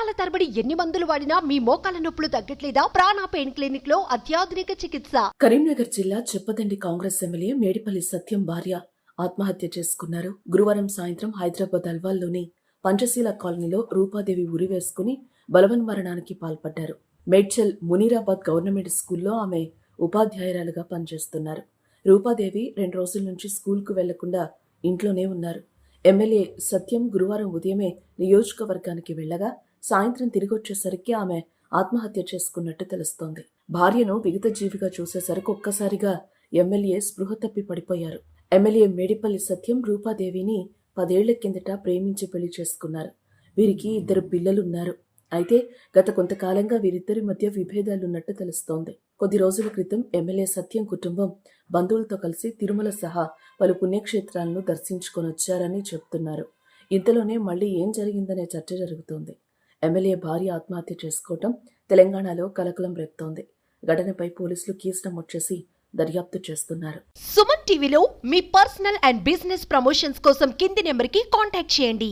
సంవత్సరాల తరబడి ఎన్ని మందులు వాడినా మీ మోకాల నొప్పులు తగ్గట్లేదా? ప్రాణ పెయిన్ క్లినిక్లో అత్యాధునిక చికిత్స. కరీంనగర్ జిల్లా చెప్పదండి కాంగ్రెస్ ఎమ్మెల్యే మేడిపల్లి సత్యం భార్య ఆత్మహత్య చేసుకున్నారు. గురువారం సాయంత్రం హైదరాబాద్ అల్వాల్లోని పంచశీల కాలనీలో రూపాదేవి ఉరి వేసుకుని బలవన్మరణానికి పాల్పడ్డారు. మేడ్చల్ మునీరాబాద్ గవర్నమెంట్ స్కూల్లో ఆమె ఉపాధ్యాయురాలుగా పనిచేస్తున్నారు. రూపాదేవి రెండు రోజుల నుంచి స్కూల్కు వెళ్ళకుండా ఇంట్లోనే ఉన్నారు. ఎమ్మెల్యే సత్యం గురువారం ఉదయమే నియోజకవర్గానికి వెళ్ళగా సాయంత్రం తిరిగొచ్చేసరికి ఆమె ఆత్మహత్య చేసుకున్నట్టు తెలుస్తోంది. భార్యను విగత జీవిగా చూసేసరికి ఒక్కసారిగా ఎమ్మెల్యే స్పృహ తప్పి పడిపోయారు. ఎమ్మెల్యే మేడిపల్లి సత్యం రూపాదేవిని పదేళ్ళ కిందట ప్రేమించి పెళ్ళి చేసుకున్నారు. వీరికి ఇద్దరు పిల్లలున్నారు. అయితే గత కొంతకాలంగా వీరిద్దరి మధ్య విభేదాలున్నట్టు తెలుస్తోంది. కొద్ది రోజుల క్రితం ఎమ్మెల్యే సత్యం కుటుంబం బంధువులతో కలిసి తిరుమల సహా పలు పుణ్యక్షేత్రాలను దర్శించుకొని వచ్చారని చెప్తున్నారు. ఇంతలోనే మళ్ళీ ఏం జరిగిందనే చర్చ జరుగుతోంది. ఎమ్మెల్యే భార్య ఆత్మహత్య చేసుకోవటం తెలంగాణలో కలకలం రేపుతోంది. ఘటనపై పోలీసులు కేసు వచ్చేసి దర్యాప్తు చేస్తున్నారు. సుమన్ టీవీలో మీ పర్సనల్ అండ్ బిజినెస్ ప్రమోషన్స్ కోసం కింది నెంబర్కి కాంటాక్ట్ చేయండి.